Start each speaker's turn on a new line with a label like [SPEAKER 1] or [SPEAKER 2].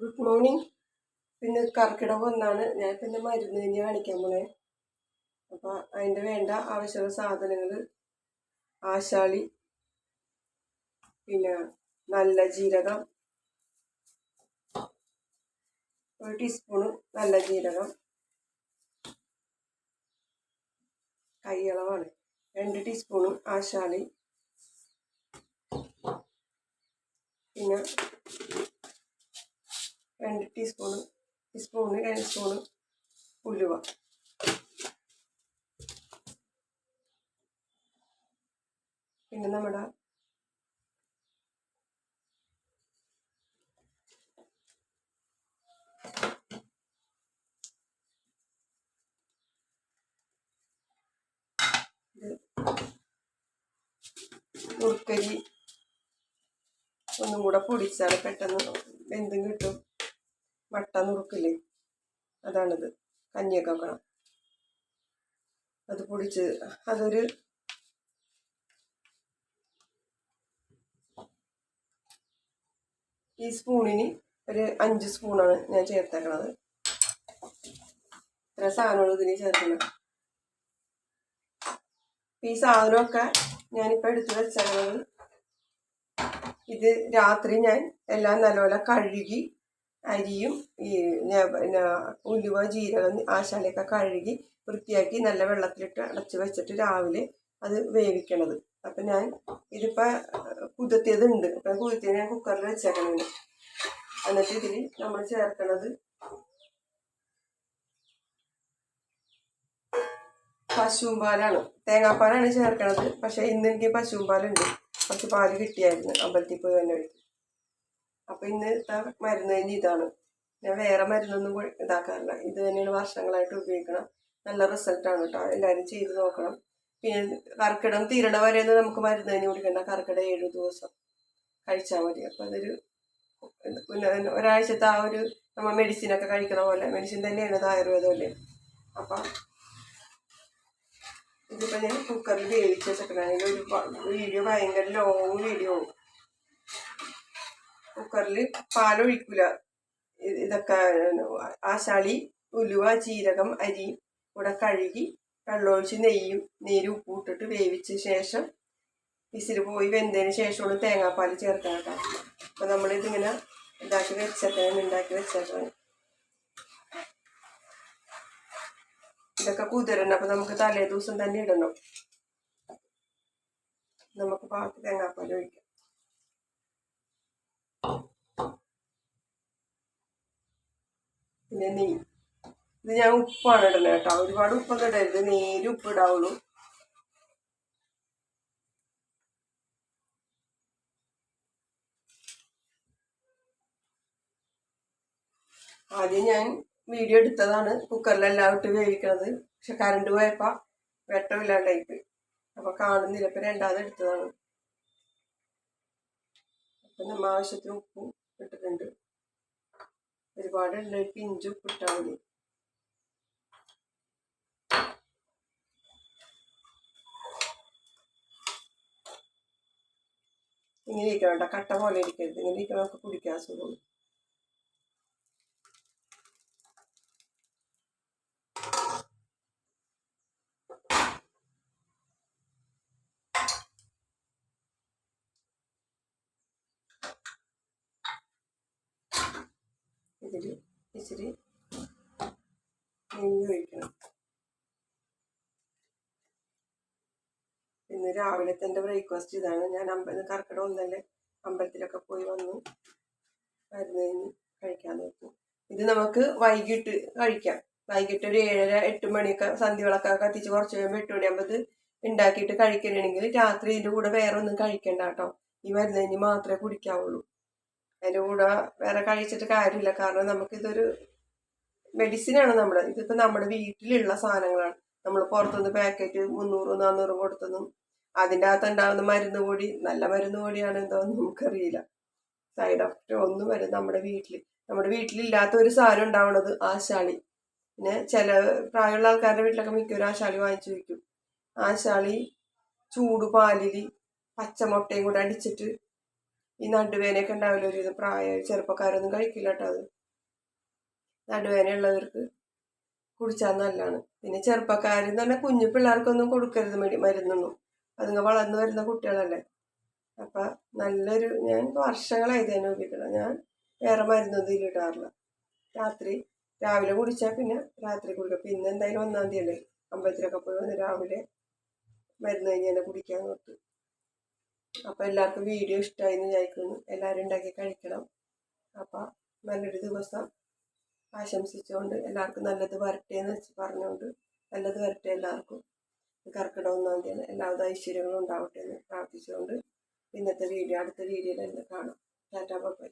[SPEAKER 1] Good morning പിന്നെ കർക്കിടക വന്നാണ് ഞാൻ പിന്നെ മരുന്ന് കഴിഞ്ഞ് കാണിക്കാൻ പോണേ. അപ്പോൾ അതിന്റെ വേണ്ട ആവശ്യമുള്ള സാധനങ്ങൾ ആശാളി പിന്നെ നല്ല ജീരകം ഒരു ടീസ്പൂണ് നല്ല ജീരകം കൈയളവാണ്. രണ്ട് ടീസ്പൂണ് ആശാളി പിന്നെ ടീസ്പൂണ് ടീസ്പൂണ് രണ്ട് സ്പൂണ് ഉലുവ. പിന്നെ നമ്മുടെ ി ഒന്നും കൂടെ പൊടിച്ചാൽ പെട്ടെന്ന് എന്തും കിട്ടും. വട്ട നുറുക്കില്ലേ? അതാണിത്. കഞ്ഞിയൊക്കെ വെക്കണം. അത് പൊടിച്ച് അതൊരു ഈ സ്പൂണിന് ഒരു അഞ്ച് സ്പൂണാണ് ഞാൻ ചേർത്തേക്കണത്. ഇത്ര സാധനങ്ങൾ ഇതിന് ചേർക്കണം ഈ സാധനമൊക്കെ ഞാനിപ്പോൾ എടുത്തു വെച്ചേക്കണത് ഇത് രാത്രി ഞാൻ എല്ലാം നല്ലപോലെ കഴുകി അരിയും ഈ പിന്നെ ഉലുവ ജീരകം ആശാലയൊക്കെ കഴുകി വൃത്തിയാക്കി നല്ല വെള്ളത്തിലിട്ട് അടച്ച് വെച്ചിട്ട് രാവിലെ അത് വേവിക്കണത്. അപ്പം ഞാൻ ഇതിപ്പോൾ കുതിർത്തിയതുണ്ട്. അപ്പം കുതിർത്തിയത് ഞാൻ കുക്കറിൽ വെച്ചേക്കണത് എന്നിട്ട് ഇതിൽ നമ്മൾ ചേർക്കണത് പശുവും പാലാണ്. തേങ്ങാപ്പാലാണ് ചേർക്കണത്. പക്ഷേ ഇന്ന് എനിക്ക് പശുവും പാലുണ്ട്. കുറച്ച് പാൽ കിട്ടിയായിരുന്നു. അമ്പലത്തിൽ പോയി വന്ന അപ്പൊ ഇന്ന് ഇത്ത മരുന്ന് തന്നെ ഇതാണ്. ഞാൻ വേറെ മരുന്നൊന്നും ഇതാക്കാറില്ല. ഇത് തന്നെയാണ് വർഷങ്ങളായിട്ട് ഉപയോഗിക്കണം. നല്ല റിസൾട്ടാണ് കേട്ടോ എല്ലാവരും ചെയ്ത് നോക്കണം. പിന്നെ കർക്കിടം തീരണ വരെ നമുക്ക് മരുന്ന് തന്നെ കുടിക്കണ്ട. കർക്കിടം ഏഴ് ദിവസം കഴിച്ചാൽ മതി. അപ്പൊ അതൊരു ഒരാഴ്ചത്തെ ആ ഒരു നമ്മൾ മെഡിസിനൊക്കെ കഴിക്കണ പോലെ. മെഡിസിൻ തന്നെയാണ് ഇത് ആയുർവേദമല്ലേ അപ്പം ഇതിപ്പോ ഞാൻ കുക്കറിൽ വേവിച്ച് വെച്ചിട്ടുണ്ടായിരുന്നു ഒരു വീഡിയോ ഭയങ്കര ലോങ് വീഡിയോ ആവും കുക്കറിൽ പാലൊഴിക്കൂല. ഇതൊക്കെ ഇതൊക്കെ ആശാളി ഉലുവ ജീരകം അരി കൂടെ കഴുകി വെള്ളമൊഴിച്ച് നെയ്യും നീരും ഉപ്പും ഇട്ടിട്ട് വേവിച്ച ശേഷം വിസിൽ പോയി വെന്തതിന് ശേഷമാണ് തേങ്ങാപ്പാൽ ചേർക്കാൻ കേട്ടോ അപ്പൊ നമ്മളിതിങ്ങനെ ഇതാക്കി വെച്ചേക്കാൻ ഉണ്ടാക്കി വെച്ചേക്കാൻ ഇതൊക്കെ കുതിരണം അപ്പൊ നമുക്ക് തലേ ദിവസം തന്നെ ഇടണം. നമുക്ക് ബാക്കി തേങ്ങാപ്പാൽ ഒഴിക്കാം. പിന്നെ നെയ്യ് ഇത് ഞാൻ ഉപ്പാണ് ഇടുന്നത് കേട്ടോ. ഒരുപാട് ഉപ്പൊന്നും ഇടരുത്. നേരെ ഉപ്പ് ഇടാവുള്ളൂ. ആദ്യം ഞാൻ വീഡിയോ എടുത്തതാണ്. കുക്കറിലെല്ലാം ഇട്ട് വേവിക്കണത്. പക്ഷെ കറണ്ട് പോയപ്പോ വെട്ടമില്ലാണ്ടായിപ്പോയി അപ്പൊ കാണുന്നില്ല. ഇപ്പൊ രണ്ടാമത് എടുത്തതാണ്. അപ്പൊ നമ്മൾ ആവശ്യത്തിന് ഉപ്പും ഇട്ടിട്ടുണ്ട്. ഒരുപാട് ഉണ്ടായിട്ട് പിഞ്ച് ഉപ്പ് ഇട്ടാൽ മതി. ഇങ്ങനെ ഇരിക്കണം കേട്ടോ കട്ട പോലെ ഇരിക്കരുത്. ഇങ്ങനെ ഇരിക്കണം നമുക്ക് കുടിക്കാൻ സുഖം ഇതിൽ ഇച്ചിരി നെയ്യ് ഒഴിക്കണം. ഇന്ന് രാവിലത്തെ എന്റെ ബ്രേക്ക്ഫാസ്റ്റ് ഇതാണ്. ഞാൻ അമ്പലം കർക്കിടം ഒന്നല്ലേ? അമ്പലത്തിലൊക്കെ പോയി വന്നു മരുന്ന് കഴിക്കാൻ നോക്കും. ഇത് നമുക്ക് വൈകിട്ട് കഴിക്കാം. വൈകിട്ട് ഒരു ഏഴര എട്ട് മണിയൊക്കെ സന്ധ്യകളൊക്കെ കത്തിച്ച് കുറച്ച് കഴിയുമ്പോൾ എട്ട് മണിയാകുമ്പോൾ ഉണ്ടാക്കിയിട്ട് കഴിക്കണമെങ്കിൽ രാത്രി ഇതിന്റെ കൂടെ വേറെ ഒന്നും കഴിക്കണ്ട കേട്ടോ. ഈ മരുന്ന് മാത്രമേ കുടിക്കാവുള്ളൂ. അതിന്റെ കൂടെ വേറെ കഴിച്ചിട്ട് കാര്യമില്ല. കാരണം നമുക്കിതൊരു മെഡിസിനാണ് നമ്മുടെ ഇതിപ്പോൾ നമ്മുടെ വീട്ടിലുള്ള സാധനങ്ങളാണ്. നമ്മൾ പുറത്തുനിന്ന് പാക്കറ്റ് മുന്നൂറും നാന്നൂറും കൊടുത്തൊന്നും അതിന്റെ അകത്ത് ഉണ്ടാകുന്ന മരുന്ന് കൂടി നല്ല മരുന്ന് കൂടിയാണ് എന്തോന്ന് നമുക്കറിയില്ല. സൈഡ് എഫക്റ്റ് ഒന്നും വരും നമ്മുടെ വീട്ടിൽ നമ്മുടെ വീട്ടിലില്ലാത്ത ഒരു സാധനം ഉണ്ടാവണത് ആശാളി. പിന്നെ ചില പ്രായമുള്ള ആൾക്കാരുടെ വീട്ടിലൊക്കെ മിക്കവരും ആശാളി വാങ്ങിച്ചു വയ്ക്കും ആശാളി ചൂട് പാലിൽ പച്ചമുട്ടയും കൂടെ അടിച്ചിട്ട് ഈ നടുവേനയൊക്കെ ഉണ്ടാവില്ല ഒരു പ്രായ ചെറുപ്പക്കാരൊന്നും കഴിക്കില്ല കേട്ടോ അത്. നടുവേനയുള്ളവർക്ക് കുടിച്ചാൽ നല്ലതാണ്. പിന്നെ ചെറുപ്പക്കാരെന്ന് പറഞ്ഞാൽ കുഞ്ഞു പിള്ളേർക്കൊന്നും കൊടുക്കരുത് മെടി മരുന്നൊന്നും അതുങ്ങൾ വളർന്നു വരുന്ന കുട്ടികളല്ലേ. അപ്പം നല്ലൊരു ഞാൻ വർഷങ്ങളായി തന്നെ ഉപയോഗിക്കണം ഞാൻ വേറെ മരുന്നൊന്നും ഇതിലിടാറില്ല രാത്രി രാവിലെ കുടിച്ചാൽ പിന്നെ രാത്രി കുടിക്കും. പിന്നെ എന്തായാലും ഒന്നാം തീയതി അല്ലേ? അമ്പലത്തിലൊക്കെ പോയി വന്ന് രാവിലെ മരുന്ന് കഴിഞ്ഞ് തന്നെ കുടിക്കാൻ നോക്ക് അപ്പോൾ എല്ലാവർക്കും വീഡിയോ ഇഷ്ടമായി എന്ന് വിചാരിക്കുന്നു. എല്ലാവരും ഉണ്ടാക്കി കഴിക്കണം. അപ്പോൾ നല്ലൊരു ദിവസം ആശംസിച്ചുകൊണ്ട് എല്ലാവർക്കും നല്ലത് വരട്ടെ എന്ന് വെച്ച് പറഞ്ഞുകൊണ്ട് നല്ലത് വരട്ടെ എല്ലാവർക്കും. കർക്കിടക ഒന്നാം തീയതി എല്ലാവിധ ഐശ്വര്യങ്ങളും ഉണ്ടാവട്ടെ എന്ന് പ്രാർത്ഥിച്ചുകൊണ്ട് ഇന്നത്തെ വീഡിയോ അടുത്ത വീഡിയോയിൽ കാണാം. Tata bye.